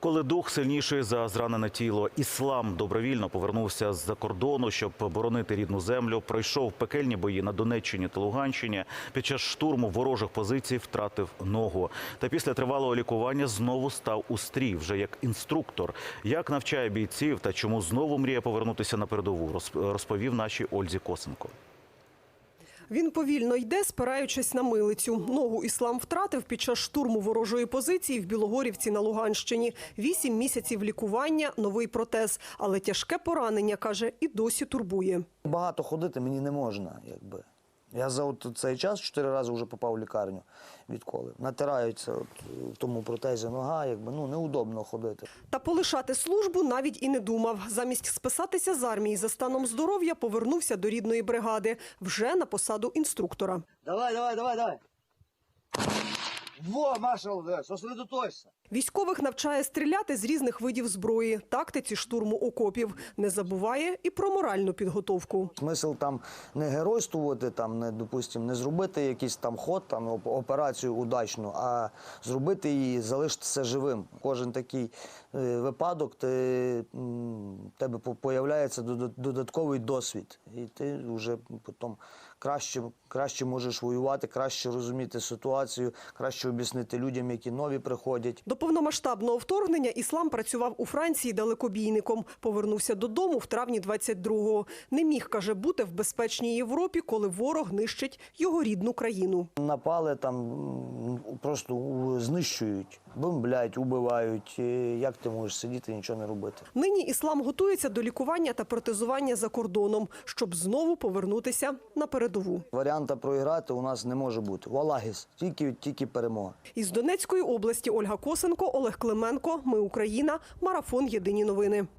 Коли дух сильніший за зранене тіло, іслам добровільно повернувся з-за кордону, щоб боронити рідну землю. Пройшов пекельні бої на Донеччині та Луганщині. Під час штурму ворожих позицій втратив ногу. Та після тривалого лікування знову став у стрій, вже як інструктор. Як навчає бійців та чому знову мріє повернутися на передову, розп- розповів нашій Ользі Косенко. Він повільно йде, спираючись на милицю. Ногу іслам втратив під час штурму ворожої позиції в Білогорівці на Луганщині. Вісім місяців лікування, новий протез. Але тяжке поранення, каже, і досі турбує. Багато ходити мені не можна, якби. Я за от цей час чотири рази вже попав в лікарню відколи. Натираються от в тому протезі нога, якби ну неудобно ходити. Та полишати службу навіть і не думав. Замість списатися з армії за станом здоров'я повернувся до рідної бригади вже на посаду інструктора. Давай, давай, давай, давай. Во, Маша, сосредоточься. Військових навчає стріляти з різних видів зброї, тактиці штурму окопів. Не забуває і про моральну підготовку. Смисл там не геройствувати, там не допустим, не зробити якийсь там ход, там оп- операцію удачну, а зробити її, залишитися живим. Кожен такий е, випадок, ти, тебе появляється додат- додатковий досвід, і ти вже потім краще, краще можеш воювати, краще розуміти ситуацію, краще об'яснити людям, які нові приходять. До повномасштабного вторгнення іслам працював у Франції далекобійником. Повернувся додому в травні 22-го. Не міг, каже, бути в безпечній Європі, коли ворог нищить його рідну країну. Напали там просто знищують, бомблять, убивають. Як ти можеш сидіти і нічого не робити? Нині іслам готується до лікування та протезування за кордоном, щоб знову повернутися на передову. Варіанта проіграти у нас не може бути. Валагіс, тільки, тільки перемога. Із Донецької області Ольга Косенко, Олег Клименко. Ми Україна. Марафон. Єдині новини.